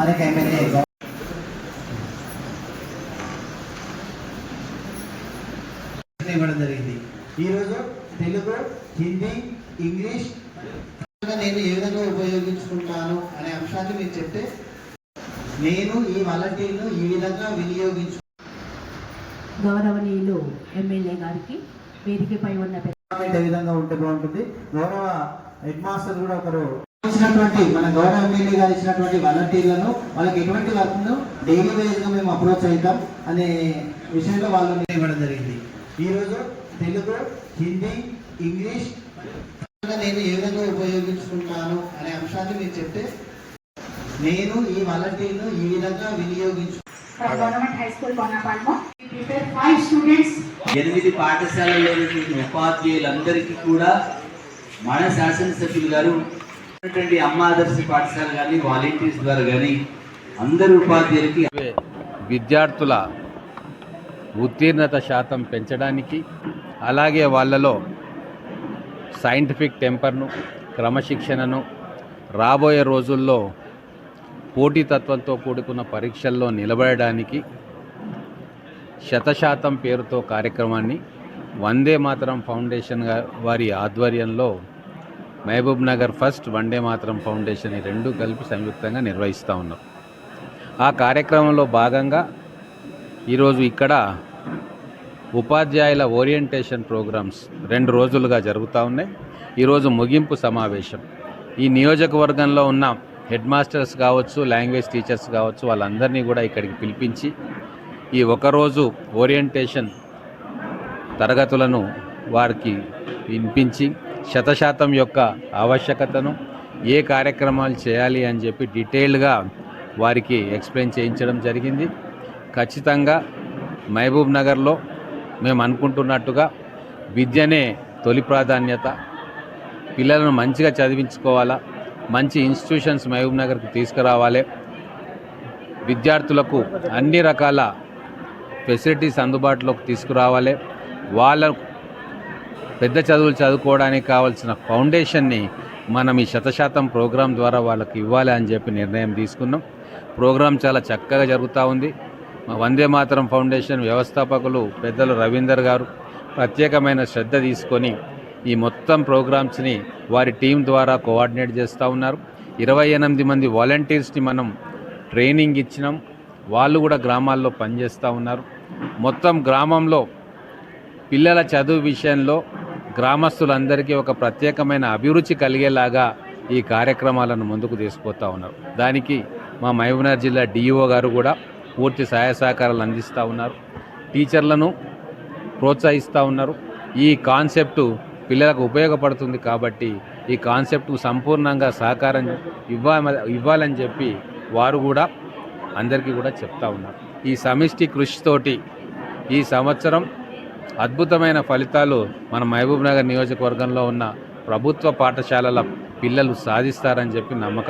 స్థానిక ఎమ్మెల్యే ఇవ్వడం జరిగింది. ఈరోజు తెలుగు హిందీ ఇంగ్లీష్ నేను ఏ విధంగా ఉపయోగించుకుంటాను అనే అంశాన్ని మీరు చెప్తే నేను ఈ వాలంటీర్ను ఈ విధంగా వినియోగించు గౌరవనీయులు ఎమ్మెల్యే గారికి వేదికపై ఉన్న విధంగా ఉంటే బాగుంటుంది? గౌరవ హెడ్ మాస్టర్ కూడా ఒకరు ఇచ్చినటువంటి మన గౌరవ ఎమ్మెల్యే గారు ఇచ్చినటువంటి వాలంటీర్లను వాళ్ళకి ఎటువంటి వర్క్ను డైలీ వేజ్గా మేము అప్రోచ్ అవుతాం అనే విషయంలో వాళ్ళు ఇవ్వడం జరిగింది. ఈరోజు తెలుగు హిందీ ఇంగ్లీష్ నేను ఏ విధంగా ఉపయోగించుకుంటాను అనే అంశాన్ని మీరు చెప్తే నేను ఈ వాలంటీర్ను ఈ విధంగా వినియోగించు ఎనిమిది పాఠశాలలోని ఉపాధ్యాయులందరికీ కూడా మన శాసనసభ్యులు గారు అమ్మ ఆదర్శ పాఠశాల కానీ వాలంటీర్స్ ద్వారా కానీ అందరు ఉపాధ్యాయులకి విద్యార్థుల ఉత్తీర్ణత శాతం పెంచడానికి అలాగే వాళ్ళలో సైంటిఫిక్ టెంపర్ను క్రమశిక్షణను రాబోయే రోజుల్లో పోటీతత్వంతో కూడుకున్న పరీక్షల్లో నిలబడడానికి శతశాతం పేరుతో కార్యక్రమాన్ని వందే మాతరం ఫౌండేషన్ వారి ఆధ్వర్యంలో మహబూబ్ నగర్ ఫస్ట్ వన్డే మాత్రం ఫౌండేషన్ ఈ రెండు కలిపి సంయుక్తంగా నిర్వహిస్తూ ఉన్నాం ఆ కార్యక్రమంలో భాగంగా ఈరోజు ఇక్కడ ఉపాధ్యాయుల ఓరియంటేషన్ ప్రోగ్రామ్స్ రెండు రోజులుగా జరుగుతూ ఉన్నాయి. ఈరోజు ముగింపు సమావేశం. ఈ నియోజకవర్గంలో ఉన్న హెడ్ మాస్టర్స్ కావచ్చు లాంగ్వేజ్ టీచర్స్ కావచ్చు వాళ్ళందరినీ కూడా ఇక్కడికి పిలిపించి ఈ ఒకరోజు ఓరియంటేషన్ తరగతులను వారికి వినిపించి శతశాతం యొక్క ఆవశ్యకతను ఏ కార్యక్రమాలు చేయాలి అని చెప్పి డీటెయిల్డ్గా వారికి ఎక్స్ప్లెయిన్ చేయించడం జరిగింది. ఖచ్చితంగా మహబూబ్ నగర్లో మేము అనుకుంటున్నట్టుగా విద్యనే తొలి ప్రాధాన్యత. పిల్లలను మంచిగా చదివించుకోవాలా మంచి ఇన్స్టిట్యూషన్స్ మహబూబ్ నగర్కి తీసుకురావాలి. విద్యార్థులకు అన్ని రకాల ఫెసిలిటీస్ అందుబాటులోకి తీసుకురావాలి. వాళ్ళ పెద్ద చదువులు చదువుకోవడానికి కావాల్సిన ఫౌండేషన్ని మనం ఈ శతశాతం ప్రోగ్రాం ద్వారా వాళ్ళకి ఇవ్వాలి అని చెప్పి నిర్ణయం తీసుకున్నాం. ప్రోగ్రాం చాలా చక్కగా జరుగుతూ ఉంది. మా వందే మాతరం ఫౌండేషన్ వ్యవస్థాపకులు పెద్దలు రవీందర్ గారు ప్రత్యేకమైన శ్రద్ధ తీసుకొని ఈ మొత్తం ప్రోగ్రామ్స్ని వారి టీం ద్వారా కోఆర్డినేట్ చేస్తూ ఉన్నారు. ఇరవై ఎనిమిది మంది వాలంటీర్స్ని మనం ట్రైనింగ్ ఇచ్చినాం. వాళ్ళు కూడా గ్రామాల్లో పనిచేస్తూ ఉన్నారు. మొత్తం గ్రామంలో పిల్లల చదువు విషయంలో గ్రామస్తులందరికీ ఒక ప్రత్యేకమైన అభిరుచి కలిగేలాగా ఈ కార్యక్రమాలను ముందుకు తీసుకుపోతా ఉన్నారు. దానికి మా మహబూబ్నగర్ జిల్లా డిఈఓ గారు కూడా పూర్తి సహాయ సహకారాలు అందిస్తూ ఉన్నారు. టీచర్లను ప్రోత్సహిస్తూ ఉన్నారు. ఈ కాన్సెప్టు పిల్లలకు ఉపయోగపడుతుంది కాబట్టి ఈ కాన్సెప్ట్కు సంపూర్ణంగా సహకారం ఇవ్వ ఇవ్వాలని చెప్పి వారు కూడా అందరికీ కూడా చెప్తా ఉన్నారు. ఈ సమిష్టి కృషితోటి ఈ సంవత్సరం అద్భుతమైన ఫలితాలు మన మహబూబ్ నగర్ నియోజకవర్గంలో ఉన్న ప్రభుత్వ పాఠశాలల పిల్లలు సాధిస్తారని చెప్పి నమ్మకం.